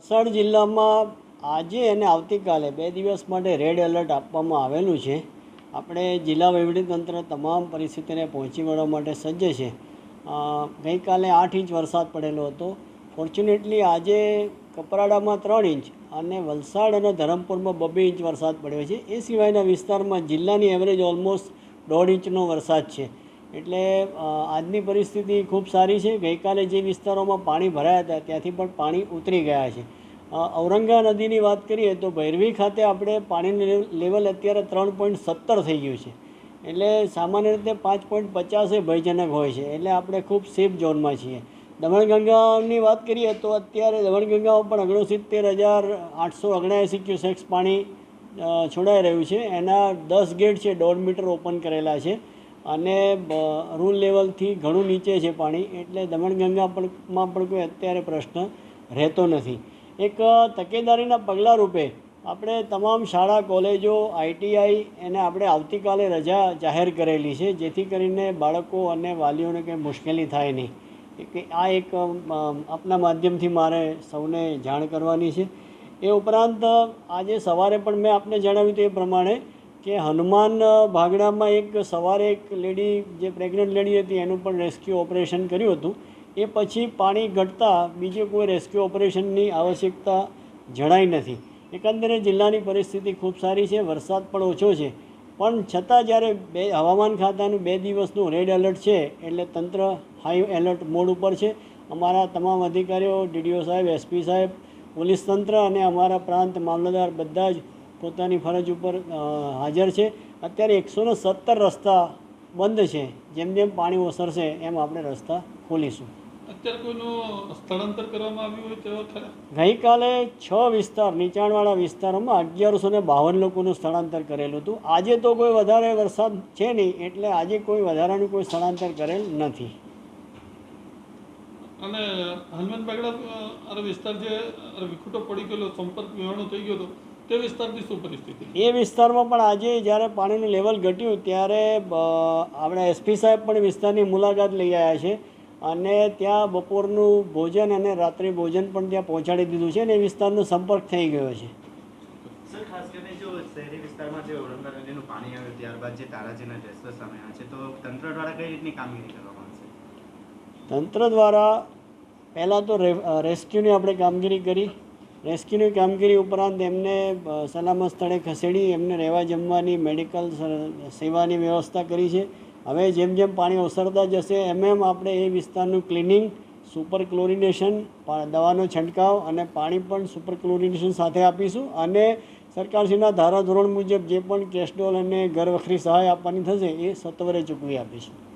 વલસાડ જિલ્લામાં આજે અને આવતીકાલે બે દિવસ માટે રેડ એલર્ટ આપવામાં આવેલું છે. આપણે જિલ્લા વહીવટીતંત્ર તમામ પરિસ્થિતિને પહોંચી વળવા માટે સજ્જ છે. ગઈકાલે આઠ ઇંચ વરસાદ પડેલો હતો. ફોર્ચ્યુનેટલી આજે કપરાડામાં ત્રણ ઇંચ અને વલસાડ અને ધરમપુરમાં બબે ઇંચ વરસાદ પડ્યો છે. એ સિવાયના વિસ્તારમાં જિલ્લાની એવરેજ ઓલમોસ્ટ દોઢ ઇંચનો વરસાદ છે. એટલે આજની પરિસ્થિતિ ખૂબ સારી છે. ગઈકાલે જે વિસ્તારોમાં પાણી ભરાયા હતા, ત્યાંથી પણ પાણી ઉતરી ગયા છે. ઔરંગા નદીની વાત કરીએ તો ભૈરવી ખાતે આપણે પાણીનું લેવ- લેવલ અત્યારે ત્રણ પોઈન્ટ સત્તર થઈ ગયું છે. એટલે સામાન્ય રીતે પાંચ પોઈન્ટ પચાસે ભયજનક હોય છે. એટલે આપણે ખૂબ સેફ ઝોનમાં છીએ. દમણગંગાની વાત કરીએ તો અત્યારે દમણગંગામાં પણ ઓગણસિત્તેર હજાર આઠસો ઓગણએંસી ક્યુસેક્સ પાણી છોડાઈ રહ્યું છે. એના દસ ગેટ છે, દોઢ મીટર ઓપન કરેલા છે. અને રૂલ લેવલથી ઘણું નીચે છે પાણી, એટલે દમણગંગા પણ માં પણ કોઈ અત્યારે પ્રશ્ન રહેતો નથી. એક તકેદારીના પગલાં રૂપે આપણે તમામ શાળા, કોલેજો આઈટીઆઈ એને આપણે આવતીકાલે રજા જાહેર કરેલી છે, જેથી કરીને બાળકો અને વાલીઓને કંઈ મુશ્કેલી થાય નહીં. કે, આ એક આપના માધ્યમથી મારે સૌને જાણ કરવાની છે. એ ઉપરાંત આજે સવારે પણ મેં આપને જણાવ્યું તે પ્રમાણે કે હનુમાન ભાગડામાં એક સવારે એક લેડી, જે પ્રેગ્નન્ટ લેડી હતી, એનું પણ રેસ્ક્યુ ઓપરેશન કર્યું હતું. એ પછી પાણી ઘટતા બીજું કોઈ રેસ્ક્યુ ઓપરેશનની આવશ્યકતા જણાઈ નથી. એકંદરે જિલ્લાની પરિસ્થિતિ ખૂબ સારી છે, વરસાદ પણ ઓછો છે. પણ છતાં જ્યારે બે, હવામાન ખાતાનું બે દિવસનું રેડ એલર્ટ છે, એટલે તંત્ર હાઈ એલર્ટ મોડ ઉપર છે. અમારા તમામ અધિકારીઓ, ડીડીઓ સાહેબ એસપી સાહેબ, પોલીસ તંત્ર અને અમારા પ્રાંત મામલતદાર બધા જ પોતાની ફરજ ઉપર હાજર છે. અત્યારે એકસો ને સત્તર રસ્તા બંધ છે. જેમ જેમ પાણી ઓસરશે એમ આપણે રસ્તા ખોલીશું. અત્યારે કોઈનું સ્થળાંતર કરવામાં આવ્યું હોય તેવા ખરા? ગઈકાલે છ વિસ્તાર નીચાણવાળા વિસ્તારોમાં અગિયારસો ને બાવન લોકોનું સ્થળાંતર કરેલું હતું. આજે તો કોઈ વધારે વરસાદ છે નહીં એટલે આજે કોઈ વધારાનું કોઈ સ્થળાંતર કરેલ નથી. અને હનુમાન બાગડા વિસ્તાર જે વિખૂટો પડી ગયેલો સંપર્ક વિહોણો થઈ ગયો હતો. તે વિસ્તારની શું પરિસ્થિતિ? એ વિસ્તારમાં પણ આજે જ્યારે પાણીનું લેવલ ઘટ્યું ત્યારે આપણે એસપી સાહેબ પણ વિસ્તારની મુલાકાત લઈ આવ્યા છે અને ત્યાં બપોરનું ભોજન અને રાત્રિ ભોજન પણ ત્યાં પહોંચાડી દીધું છે અને એ વિસ્તારનો સંપર્ક થઈ ગયો છે. ખાસ કરીને જો શહેરી વિસ્તારમાં જે ઔરંગા નદીનું પાણી આવ્યું ત્યારબાદ જે તારાજીના ટેસ્ટો સામે છે તો તંત્ર દ્વારા કઈ રીતની કામગીરી કરવામાં આવશે? તંત્ર દ્વારા પહેલાં તો રેસ્ક્યુની આપણે કામગીરી કરી. રેસ્ક્યુની કામગીરી ઉપરાંત એમને સલામત સ્થળે ખસેડી એમને રહેવા જમવાની, મેડિકલ સેવાની વ્યવસ્થા કરી છે. હવે જેમ જેમ પાણી ઓસરતા જશે, એમ એમ આપણે એ વિસ્તારનું ક્લિનિંગ સુપર ક્લોરિનેશન દવાનો છંટકાવ અને પાણી પણ સુપર ક્લોરિનેશન સાથે આપીશું અને સરકારશ્રીના ધારાધોરણ મુજબ જે પણ કેસ્ટોલ અને ઘરવખરી સહાય આપવાની થશે, એ સત્વરે ચૂકવી આપીશું.